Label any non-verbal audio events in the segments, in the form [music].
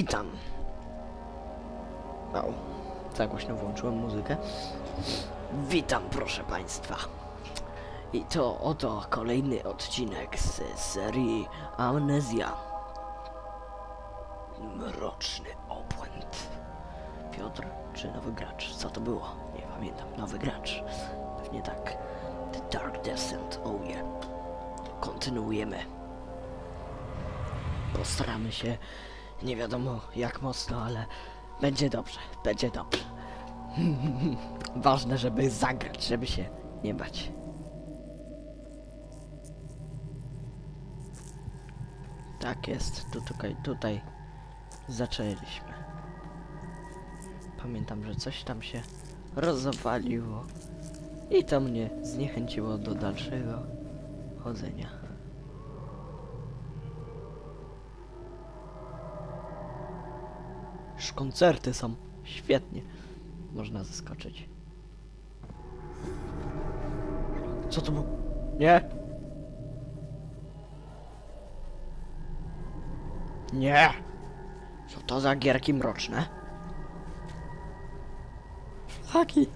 Witam. O, za głośno włączyłem muzykę. Witam, proszę Państwa. I to oto kolejny odcinek z serii Amnezja. Mroczny obłęd. Piotr czy nowy gracz? Co to było? Nie pamiętam. Nowy gracz. Pewnie tak. The Dark Descent. Oh yeah. Kontynuujemy. Postaramy się nie wiadomo jak mocno, ale będzie dobrze, będzie dobrze. [laughs] Ważne, żeby zagrać, żeby się nie bać. Tak jest, tu, tutaj, tutaj zaczęliśmy. Pamiętam, że coś tam się rozwaliło i to mnie zniechęciło do dalszego chodzenia. Koncerty są. Świetnie. Można zaskoczyć. Co to było? Nie. Nie. Co to za gierki mroczne? Flaki.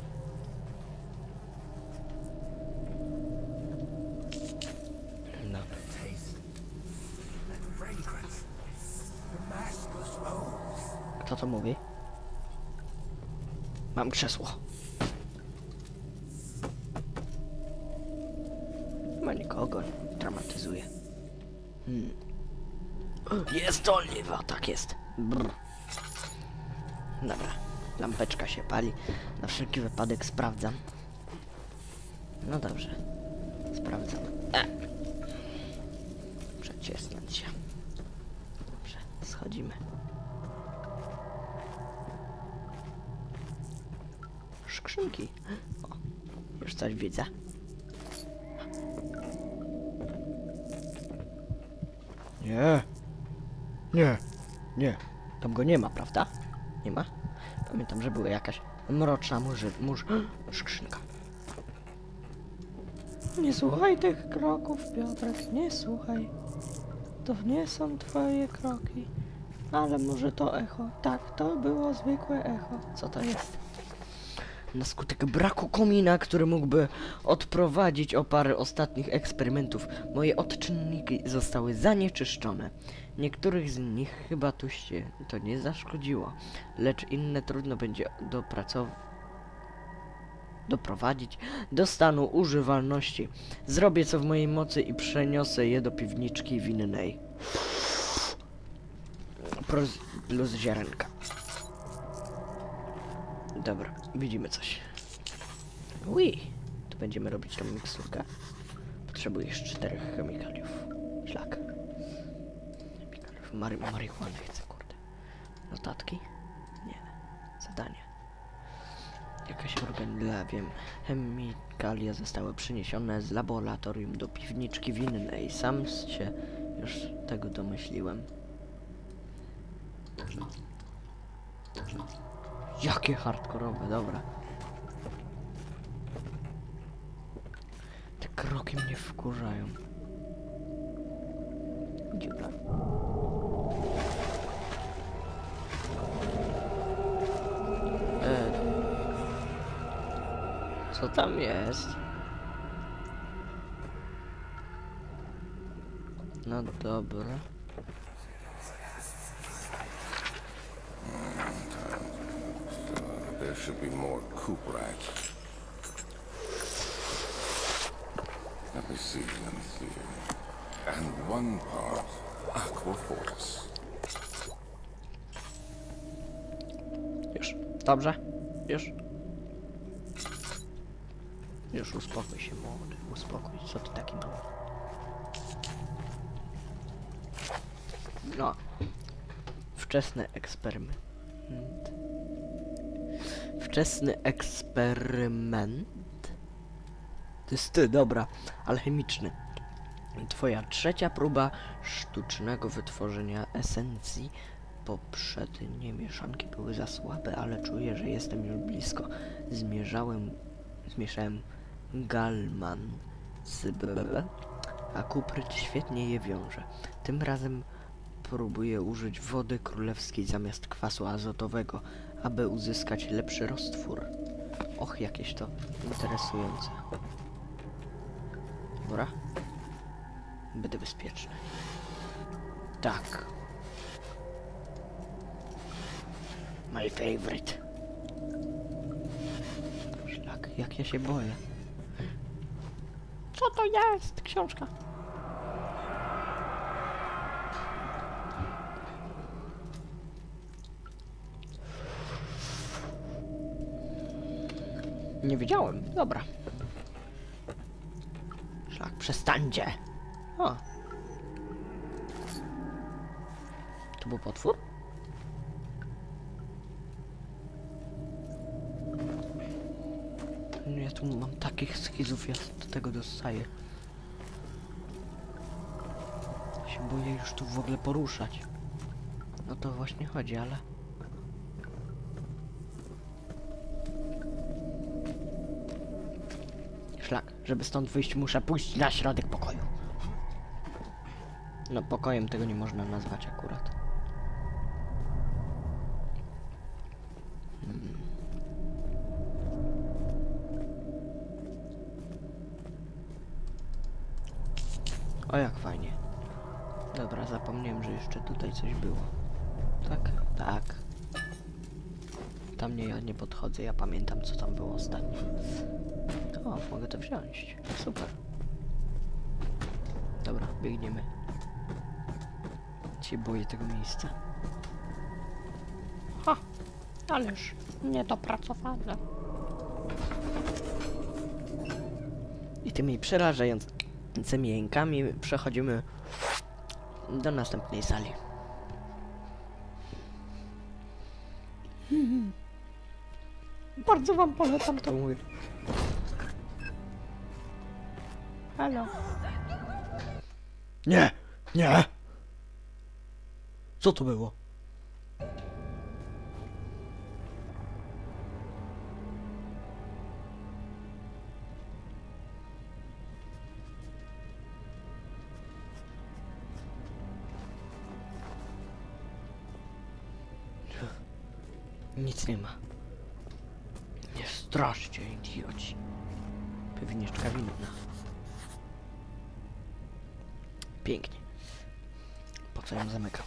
Kto to mówi? Mam krzesło. Ma nikogo, dramatyzuje. Hmm. Jest oliwa, tak jest. Brr. Dobra, lampeczka się pali. Na wszelki wypadek sprawdzam. No dobrze, sprawdzam. E. Przecisnąć się. Dobrze, schodzimy. Skrzynki. O, już coś widzę. Nie. Nie. Nie. Tam go nie ma, prawda? Nie ma? Pamiętam, że była jakaś mroczna murzy... murz... [gasps] skrzynka. Nie słuchaj tych kroków, Piotrek, nie słuchaj. To nie są twoje kroki. Ale może to echo. Tak, to było zwykłe echo. Co to jest? Na skutek braku komina, który mógłby odprowadzić o parę ostatnich eksperymentów, moje odczynniki zostały zanieczyszczone. Niektórych z nich chyba tu się to nie zaszkodziło, lecz inne trudno będzie dopracować doprowadzić do stanu używalności. Zrobię co w mojej mocy i przeniosę je do piwniczki winnej. Plus, plus ziarenka. Dobra, widzimy coś. Ui, tu będziemy robić tą miksturkę. Potrzebujesz czterech chemikaliów. Szlak. Chemikaliów. Mary marihuany chcę, kurde. Notatki? Nie. Zadanie. Jakaś organela, wiem. Chemikalia zostały przyniesione z laboratorium do piwniczki winnej. Sam się już tego domyśliłem. Jakie hardkorowe, dobra. Te kroki mnie wkurzają. Dziura. E, co tam jest? No dobra. There should be more coop racks. Let me see, me see. And one part Aquafortis. Już. Dobrze? Już. Już uspokój się, młody. Uspokój. Co ty taki mały? No. Wczesny eksperyment. Wczesny eksperyment. To jest ty, dobra. Alchemiczny. Twoja trzecia próba sztucznego wytworzenia esencji. Poprzednie mieszanki były za słabe, ale czuję, że jestem już blisko. Zmierzałem, zmieszałem galman z bb, a kupryt świetnie je wiąże. Tym razem próbuję użyć wody królewskiej zamiast kwasu azotowego, aby uzyskać lepszy roztwór. Och, jakieś to interesujące. Dobra. Będę bezpieczny. Tak. My favorite. Szlak, jak ja się boję. Co to jest? Książka. Nie wiedziałem. Dobra. Szlak, przestańcie. O. To był potwór? No Ja tu mam takich schizów, ja do tego dostaję. Się boję już tu w ogóle poruszać. No to właśnie chodzi, ale... żeby stąd wyjść muszę pójść na środek pokoju. No pokojem tego nie można nazwać akurat. Hmm. O jak fajnie. Dobra, zapomniałem, że jeszcze tutaj coś było. Tak? Tak. Tam nie, ja nie podchodzę, ja pamiętam co tam było ostatnio. O, mogę to wziąć. Super. Dobra, biegniemy. Cię boję tego miejsca. Ha, ależ niedopracowane. I tymi przerażającymi jękami przechodzimy do następnej sali. [laughs] Bardzo wam polecam To to. Halo. Nie! Nie! Co to było? Nic nie ma. Nie straszcie, idioci. Pewniczka winna. Pięknie. Po co ją zamykam?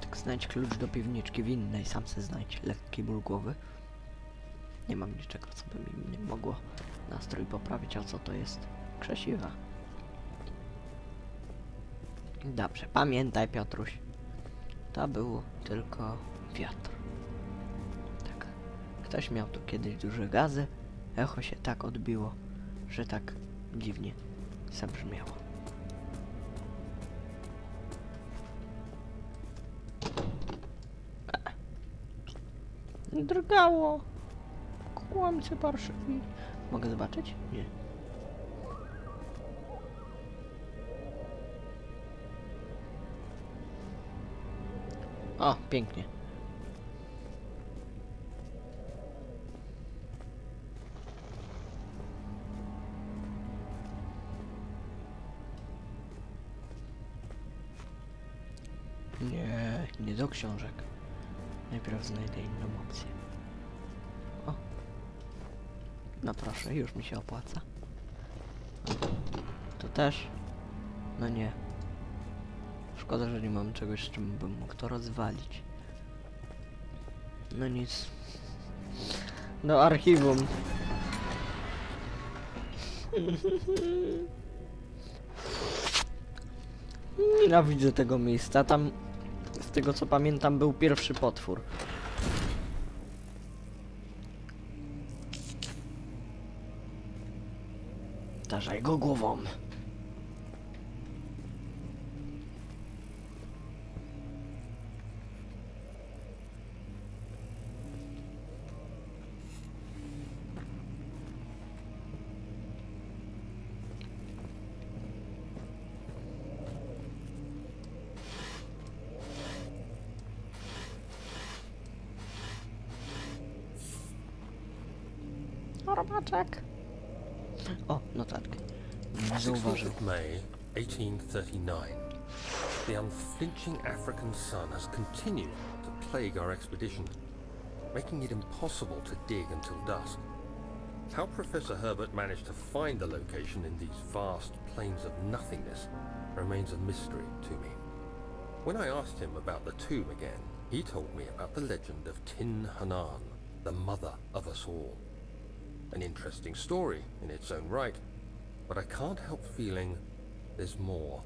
Tak znajdź klucz do piwniczki winnej, sam se znajdź lekki ból głowy. Nie mam niczego, co by mi nie mogło nastrój poprawić, a co to jest? Krzesiwa. Dobrze, pamiętaj Piotruś. To był tylko wiatr. Tak. Ktoś miał tu kiedyś duże gazy. Echo się tak odbiło, że tak dziwnie zabrzmiało. Drgało. Kłamcy parszywi. Mogę zobaczyć? O, pięknie. Nie, nie do książek. Najpierw znajdę inną opcję. O. No proszę, już mi się opłaca. To też. No nie. Szkoda, że nie mam czegoś, czym bym mógł to rozwalić. No nic. Do archiwum. Nienawidzę tego miejsca. Tam, z tego co pamiętam, był pierwszy potwór. Uderzaj go głową. Robaczek. O, notatkę. Nie 16th zauważył. of May, 1839. The unflinching African sun has continued to plague our expedition, making it impossible to dig until dusk. How Professor Herbert managed to find the location in these vast plains of nothingness remains a mystery to me. When I asked him about the tomb again, he told me about the legend of Tin Hanan, the mother of us all. An interesting story in its own right, but I can't help feeling there's more.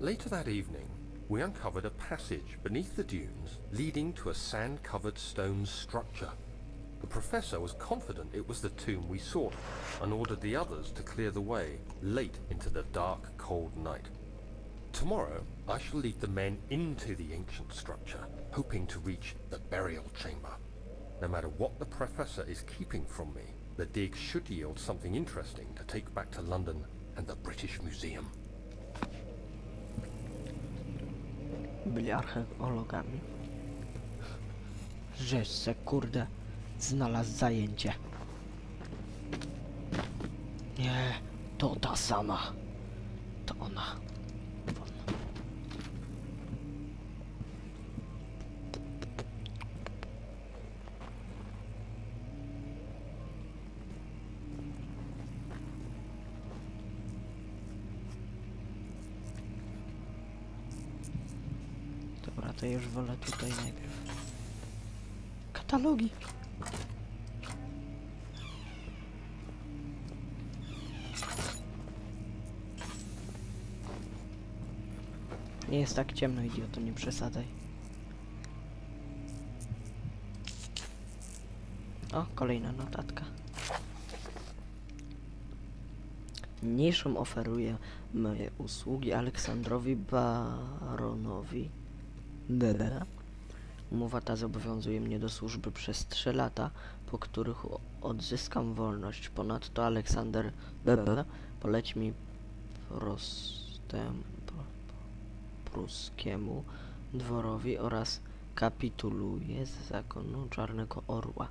Later that evening, we uncovered a passage beneath the dunes leading to a sand-covered stone structure. The professor was confident it was the tomb we sought and ordered the others to clear the way late into the dark, cold night. Tomorrow, I shall lead the men into the ancient structure, hoping to reach the burial chamber. No matter what the professor is keeping from me, the dig should yield something interesting to take back to London and the British Museum. Byli archeologami. Se kurde znalazł zajęcie. Nie, to ta sama. To ona. To już wolę tutaj najpierw. Katalogi. Nie jest tak ciemno, idioto, nie przesadzaj. O, kolejna notatka. Niniejszą oferuję moje usługi Aleksandrowi Baronowi. Dede. Umowa ta zobowiązuje mnie do służby przez 3 lata, po których odzyskam wolność. Ponadto Aleksander Bebe poleci mi prostem, pruskiemu dworowi oraz kapituluje z zakonu Czarnego Orła.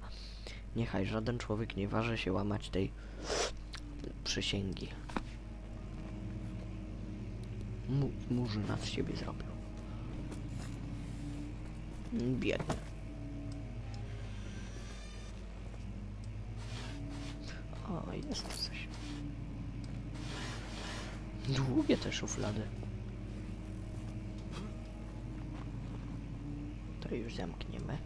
Niechaj żaden człowiek nie waży się łamać tej przysięgi. Mu, murzyna siebie zrobił. Biedny. O, jest coś. Długie te szuflady. To już zamkniemy.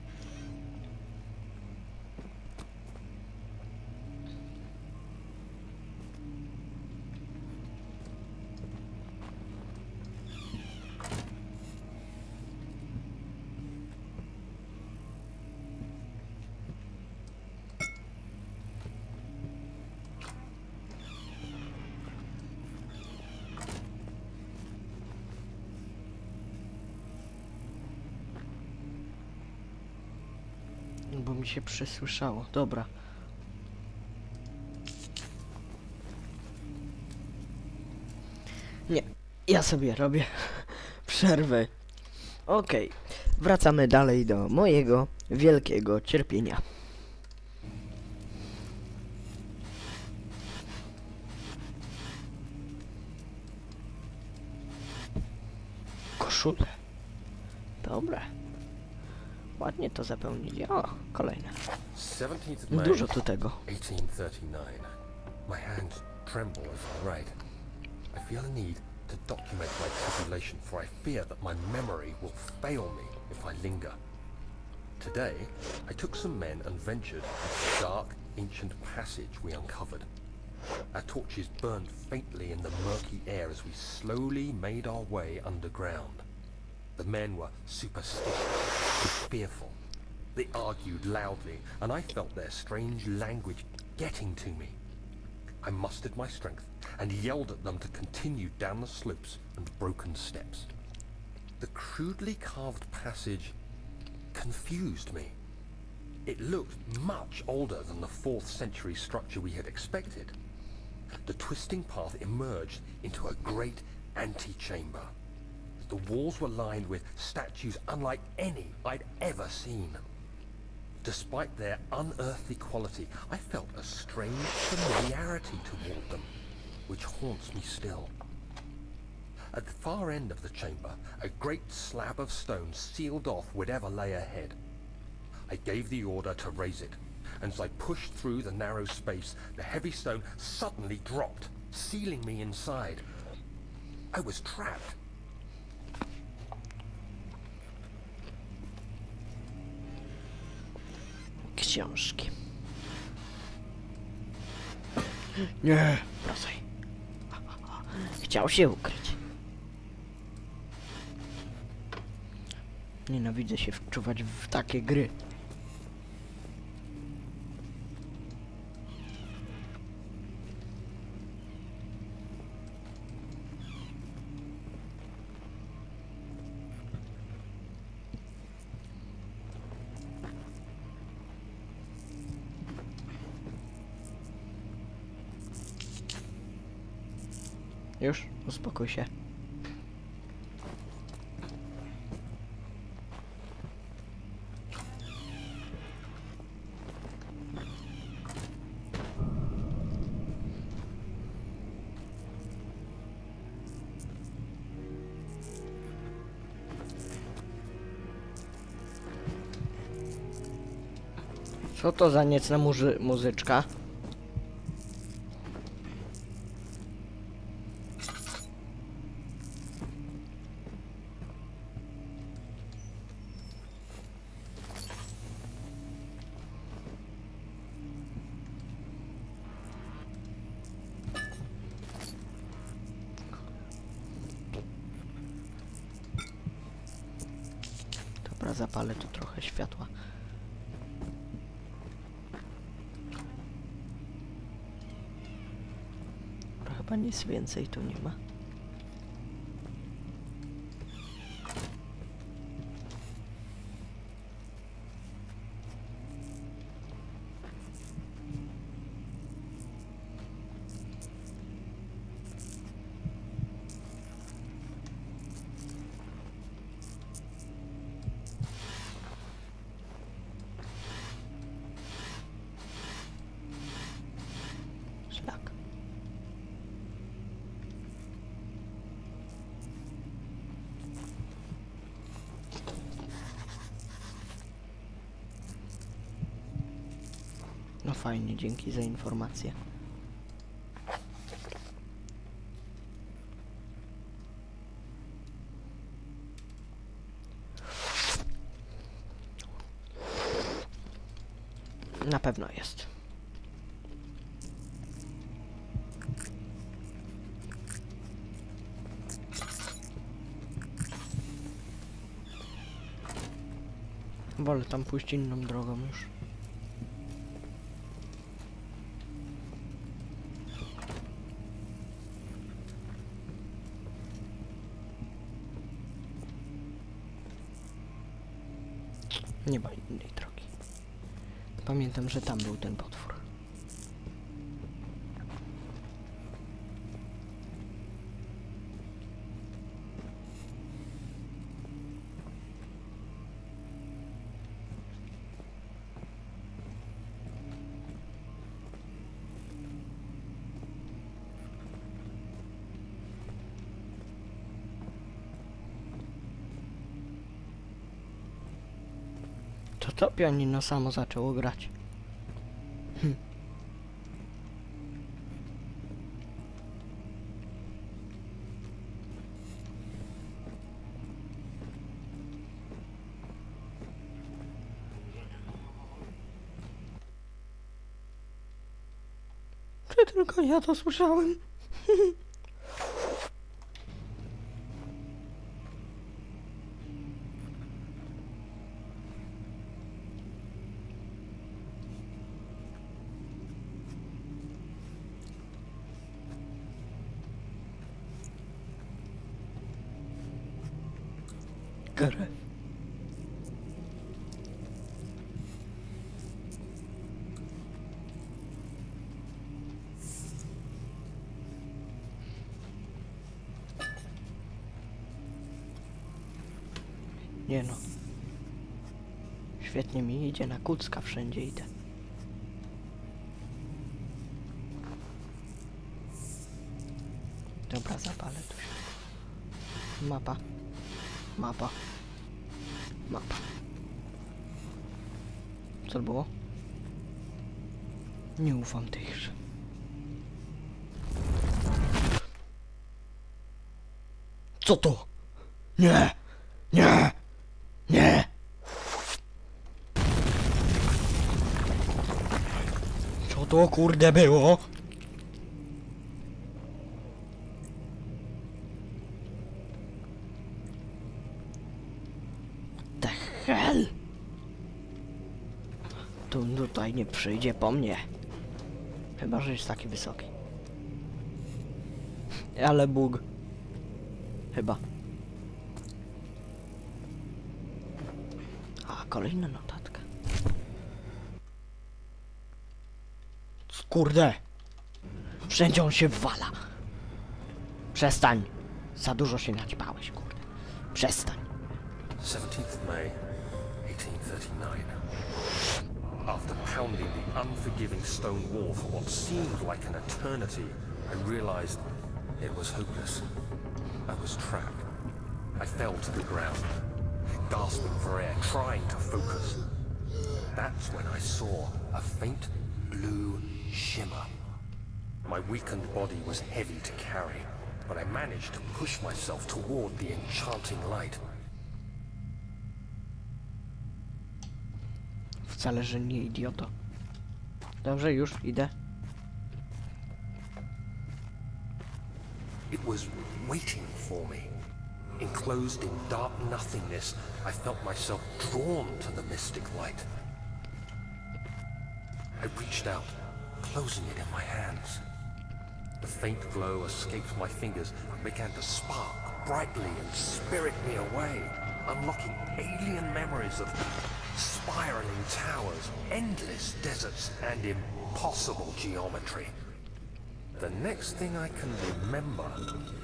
Bo mi się przesłyszało. Dobra. Nie, ja sobie robię [laughs] przerwę. Okej, wracamy dalej do mojego wielkiego cierpienia. Ładnie to zapełnili. O, kolejne. 17th of May, Dużo tu tego. 1839. My hands tremble as I write. I feel a need to document my tribulation, for I fear that my memory will fail me if I linger. Today, I took some men and ventured into the dark, ancient passage we uncovered. Our torches burned faintly in the murky air as we slowly made our way underground. The men were superstitious, fearful. They argued loudly, and I felt their strange language getting to me. I mustered my strength and yelled at them to continue down the slopes and broken steps. The crudely carved passage confused me. It looked much older than the 4th century structure we had expected. The twisting path emerged into a great antechamber. The walls were lined with statues unlike any I'd ever seen. Despite their unearthly quality, I felt a strange familiarity toward them, which haunts me still. At the far end of the chamber, a great slab of stone sealed off whatever lay ahead. I gave the order to raise it, and as I pushed through the narrow space, the heavy stone suddenly dropped, sealing me inside. I was trapped. Książki. Nie, wracaj. Chciał się ukryć. Nienawidzę się wczuwać w takie gry. Już? Uspokój się. Co to za niecna muzy muzyczka? Dobra, zapalę tu trochę światła. Chyba nic więcej tu nie ma. Szlak. No fajnie, dzięki za informację. Na pewno jest. Wolę tam pójść inną drogą już. Nie ma innej drogi. Pamiętam, że tam był ten potwór. To to pianino samo zaczęło grać. Hm. Czy tylko ja to słyszałem? [laughs] Nie no. Świetnie mi idzie, na kucka wszędzie idę. Dobra, zapalę tu się. Mapa. Mapa. Mapa. Co było? Nie ufam tej grze. Co to? Nie! Nie! Nie! Co to kurde było? The hell? Tu tutaj nie przyjdzie po mnie. Chyba, że jest taki wysoki. Ale bóg. Chyba. A, kolejna notatka. Kurde. Wszędzie on się wala. Przestań. Za dużo się naćpałeś, kurde. Przestań. 17th May, 1839. After pounding the unforgiving stone wall for what seemed like an eternity, I realized it was hopeless. I was trapped. I fell to the ground, gasping for air, trying to focus. That's when I saw a faint blue shimmer. My weakened body was heavy to carry, but I managed to push myself toward the enchanting light. Wcale, że nie idioto. Dobrze, już idę. It was waiting for me. Enclosed in dark nothingness, I felt myself drawn to the mystic light. I reached out, closing it in my hands. The faint glow escaped my fingers and began to spark brightly and spirit me away, unlocking alien memories of spiraling towers, endless deserts, and impossible geometry. The next thing I can remember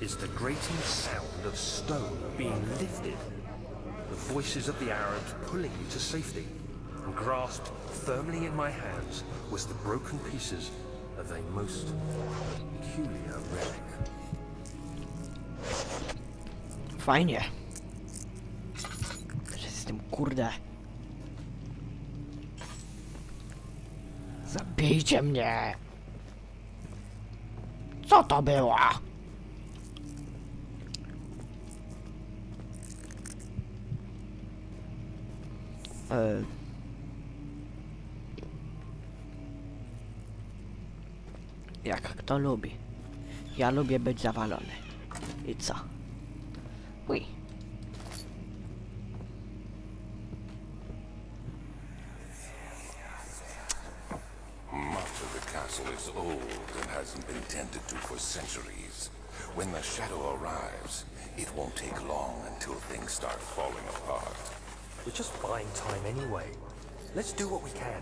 is the grating sound of stone being lifted, the voices of the Arabs pulling me to safety, and grasped firmly in my hands was the broken pieces of a most peculiar relic. Fajnie. Że Jestem kurde. Zabijcie mnie! Co to było? E... kto lubi. Ja lubię być zawalony. I co? Ui. Much of the castle is old and hasn't been tended to for centuries. When the shadow arrives, it won't take long until things start falling apart. We're just buying time anyway. Let's do what we can.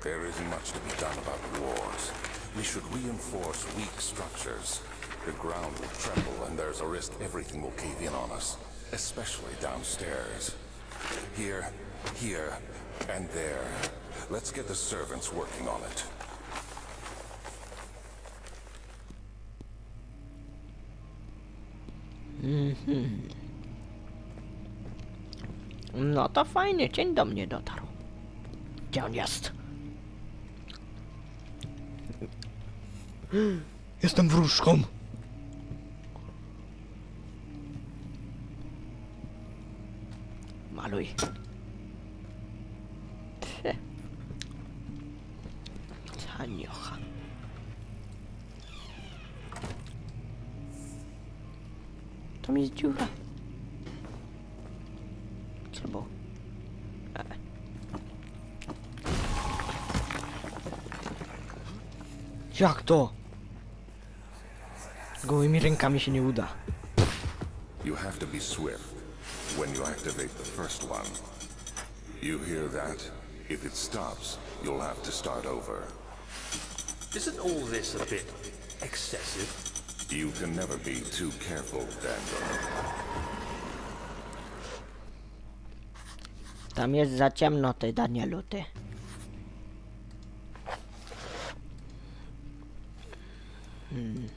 There isn't much to be done about wars. We should reinforce weak structures. The ground will tremble and there's a risk everything will cave in on us, especially downstairs. Here, here, and there. Let's get the servants working on it. Mhm. No to fajnie, cień do mnie dotarł. Gdzie on jest? Jestem wróżką. Maluj. Taniocha. Tam jest dziura. Jak to? Gołymi rękami się nie uda. You have to be swift. when you activate the first one. You hear that? If it stops, you'll have to start over. Isn't all this a bit excessive? You can never be too careful, Daniel. Tam jest za ciemno, ty Danielu, ty. Hmm.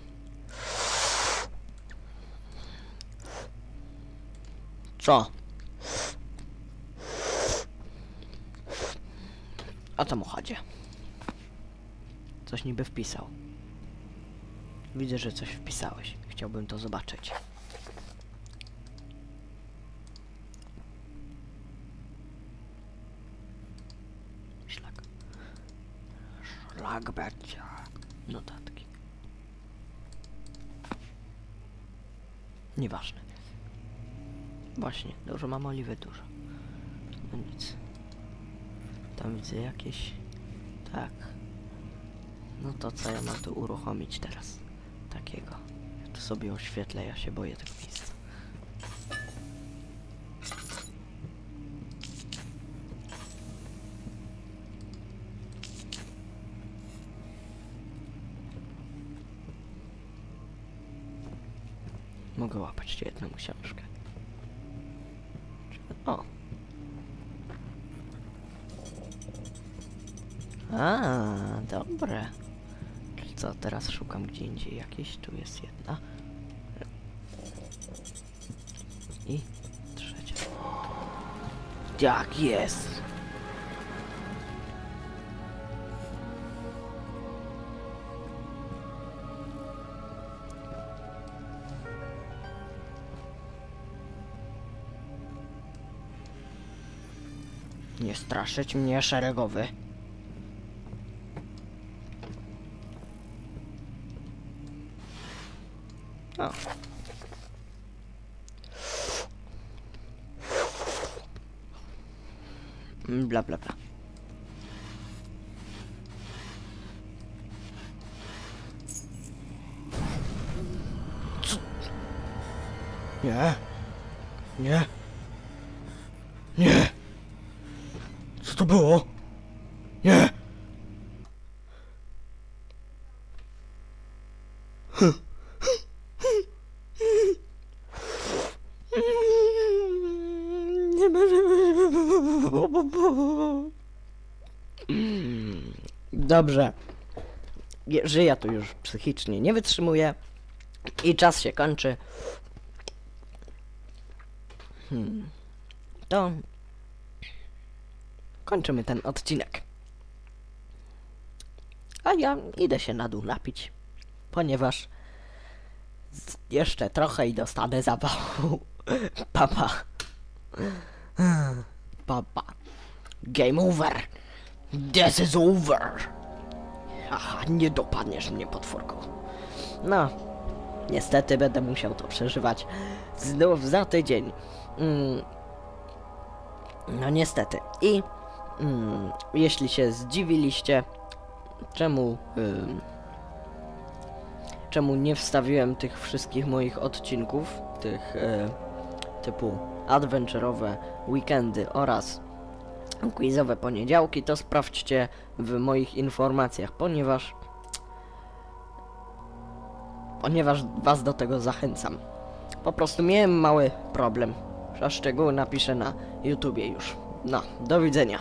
Co? O co mu chodzi? Coś niby wpisał. Widzę, że coś wpisałeś. Chciałbym to zobaczyć. Szlak. Szlak będzie. Notatki. Nieważne. Właśnie, dużo mam oliwy, dużo. No nic. Tam widzę jakieś... Tak. No to co ja mam tu uruchomić teraz? Takiego. Ja tu sobie oświetlę, ja się boję tego miejsca. Teraz szukam gdzie indziej jakieś. Tu jest jedna. I trzecia. Tak jest. Nie straszyć mnie szeregowy. O. Mm, Bla bla bla. Nie. Nie. Nie. Co to było? Nie! Nie Dobrze. Żyję tu już psychicznie, nie wytrzymuję i czas się kończy. Hmm. To kończymy ten odcinek. A ja idę się na dół napić, ponieważ jeszcze trochę i dostanę zapału. [laughs] Papa. Papa. Game over. This is over. Aha, nie dopadniesz mnie, potworku. No, niestety będę musiał to przeżywać znów za tydzień. Mm. No niestety. I mm, jeśli się zdziwiliście, czemu ym, czemu nie wstawiłem tych wszystkich moich odcinków, tych y, typu adventurowe weekendy oraz quizowe poniedziałki, to sprawdźcie w moich informacjach, ponieważ ponieważ was do tego zachęcam. Po prostu miałem mały problem. A szczegóły napiszę na YouTubie już. No, do widzenia.